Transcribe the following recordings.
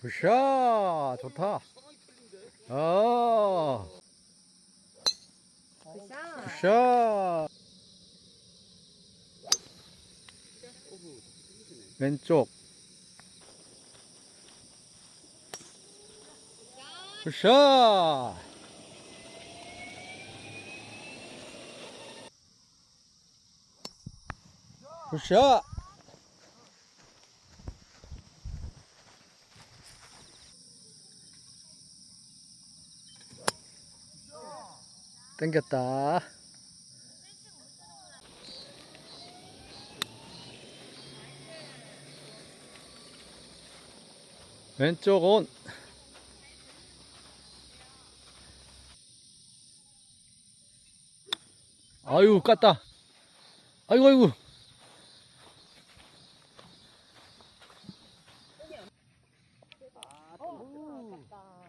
굿샷. 좋다. 아. 굿샷. 굿샷 왼쪽. 굿샷. 굿샷 땡겼다. 왼쪽 온. 아유 깠다. 아이고 아이고. 어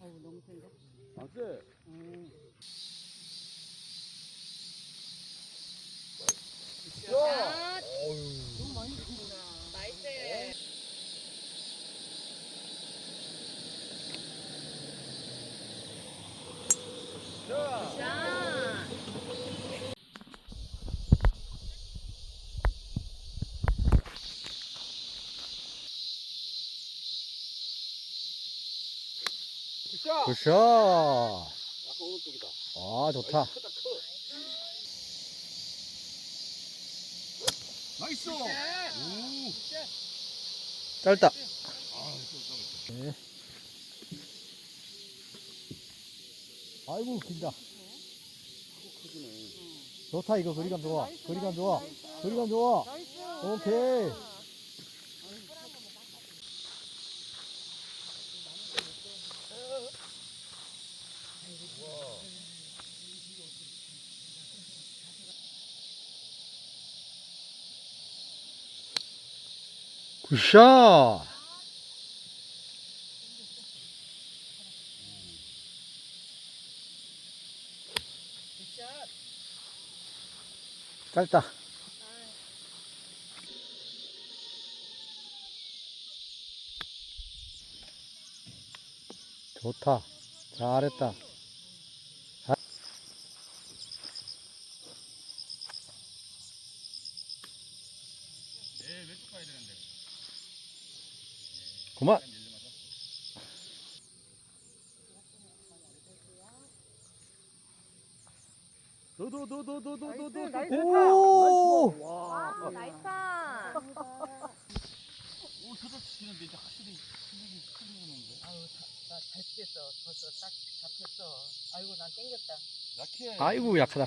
우 너무 센데. 안 쎄. 굿샷. 너무 많이 쳤구나. 나이스. 굿샷. 굿샷. 굿샷 아까 오른쪽이다. 아 좋다 크다 커. 나이스. 오. 짧다 아, 좀 네. 아이고 긴다. 좋다 이거 거리감 좋아 거리감 좋아. 거리감 좋아. 오케이. 굿샷. 짧다. 좋다. 잘했다 네, 왼쪽 가야 되는데. 그만 더더더더더더더. 나이스, 나이스. 오 와, 나이스. 오, 저도 치는데 이제 확실히 클릭이 클릭하는데. 아유, 나잘 치겠어. 저저 딱 잡혔어. 아이고, 난 땡겼다. 약해. 아이고 약하다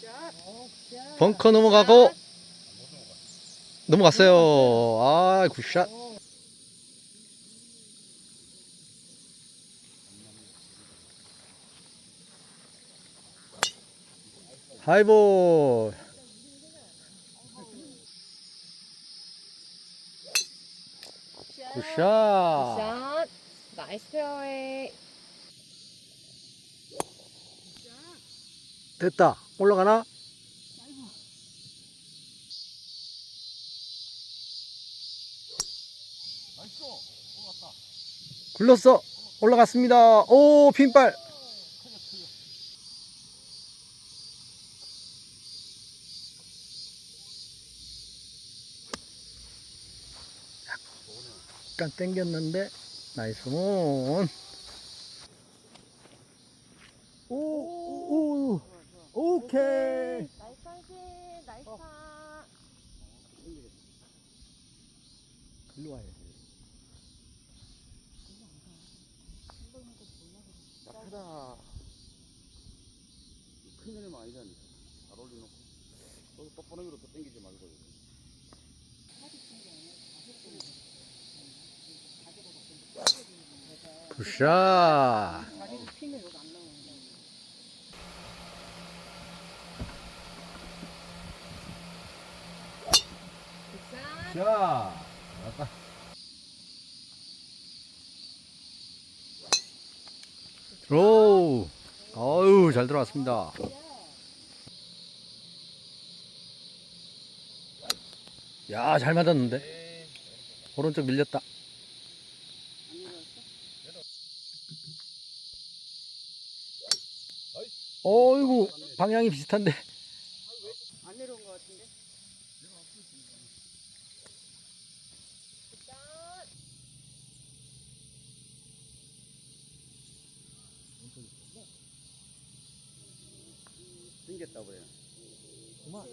굿샷. 어, 굿샷. 벙커 넘어가고 넘어갔어요 아 굿샷 오. 하이볼 굿샷 굿샷. 나이스 페어웨이. 됐다 올라가나 나이스. 올라갔다. 굴렀어 올라갔습니다 오 핀발. 약간 땡겼는데 나이스 몬 오, 오, 오, 오케이. 나이스. 나이스. 글로 와야 약하다. 큰 애는 아니잖아. 잘 올려놓고. 또 뻔뻔하게로 또 당기지 말고. 굿샷. 자리를 피면 여기 안 나오는데. 자, 아까. 오, 어유 잘 들어왔습니다. 야, 잘 맞았는데. 오른쪽 밀렸다. 어이구, 방향이 비슷한데. 안 내려온 것 같은데? 땡겼다 그래. 그만.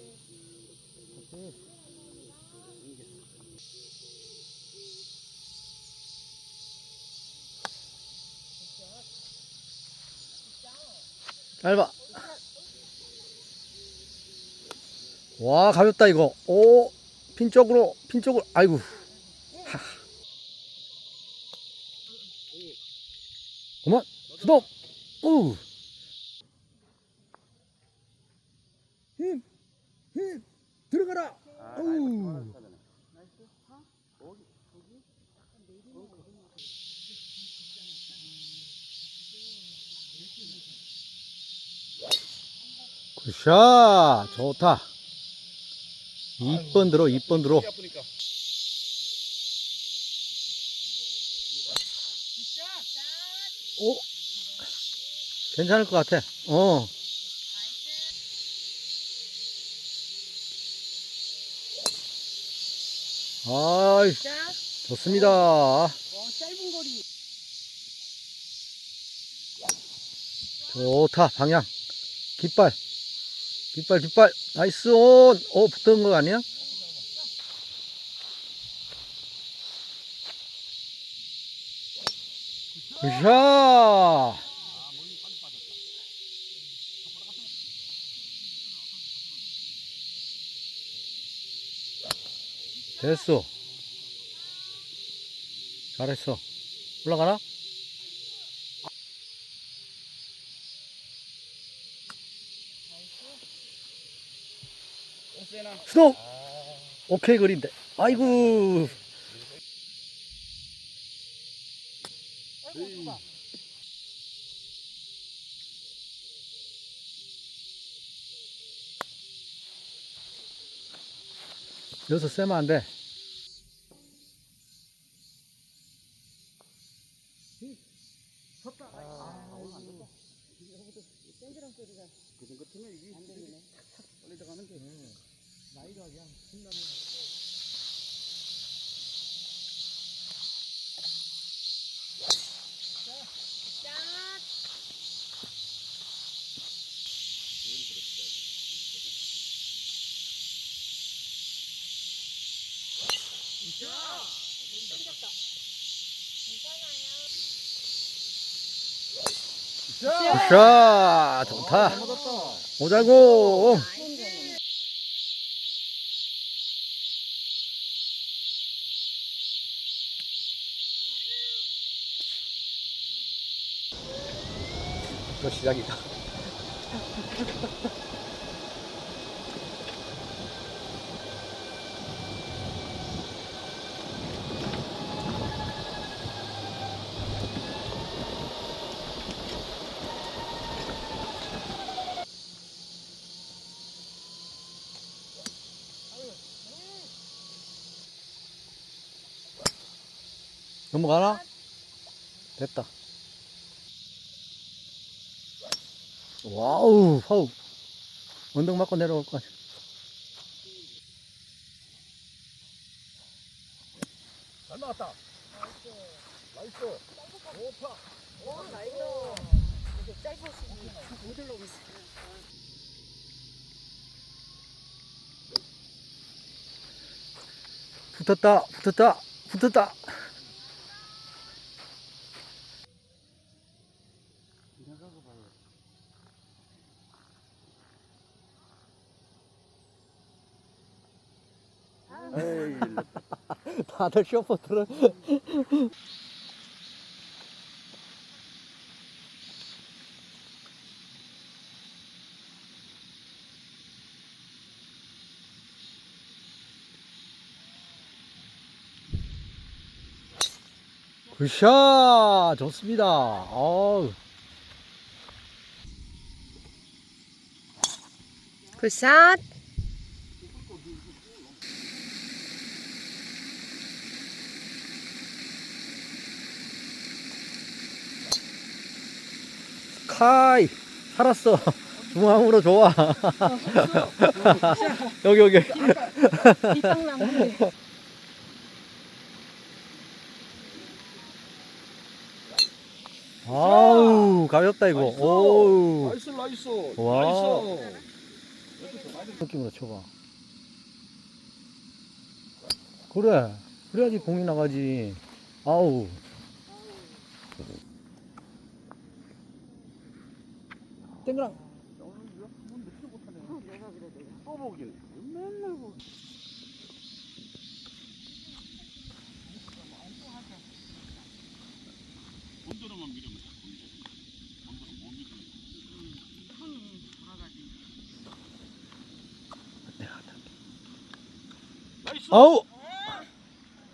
짧아. 와, 가볍다, 이거. 오, 핀 쪽으로, 핀 쪽으로, 아이고. 하. 그만, 스톱! 오! 힘! 힘! 들어가라! 아, 어우. 굿샷! 좋다. 2번 들어, 2번 들어. 오! 괜찮을 것 같아. 어. 아이, 자, 좋습니다. 어, 짧은 거리. 좋다, 방향. 깃발. 깃발, 깃발. 나이스 온. 오, 붙은 거 아니야? 굿샷! 됐어. 잘했어. 오세나. 스톱! 오케이 그린데. 아이고. 아이고, 여기서 세면 안 돼. 땡그랑 소리가 그전 같으면 이게 안 들리네. 빨리 들어가는 게. 나이 가 그냥 신나는. 짠! 굿샷! 좋다. 오자고! 또 시작이다. 넘어가나? 됐다. 와우, 파우. 언덕 맞고 내려올 것 같아. 잘 나왔다. 나이스. 좋다. 어, 나이스. 이게 짧으시니 못 올라오겠어. 붙었다, 붙었다, 붙었다. 다들 쇼포트를 굿샷! 좋습니다. 어우. 굿샷. 카이 살았어. 중앙으로 좋아. 여기 여기. 아우 가볍다 이거. 오우. 나이스 나이스. 와. 나이스. 느낌으로 쳐봐 그래. 그래야지 공이 나가지. 아우 땡그랑 내가 그래 내가 또 보긴 맨날 보기 본드로만 밀으면 돼 본드로 못 밀으면 손이 돌아가지. 나이스 아우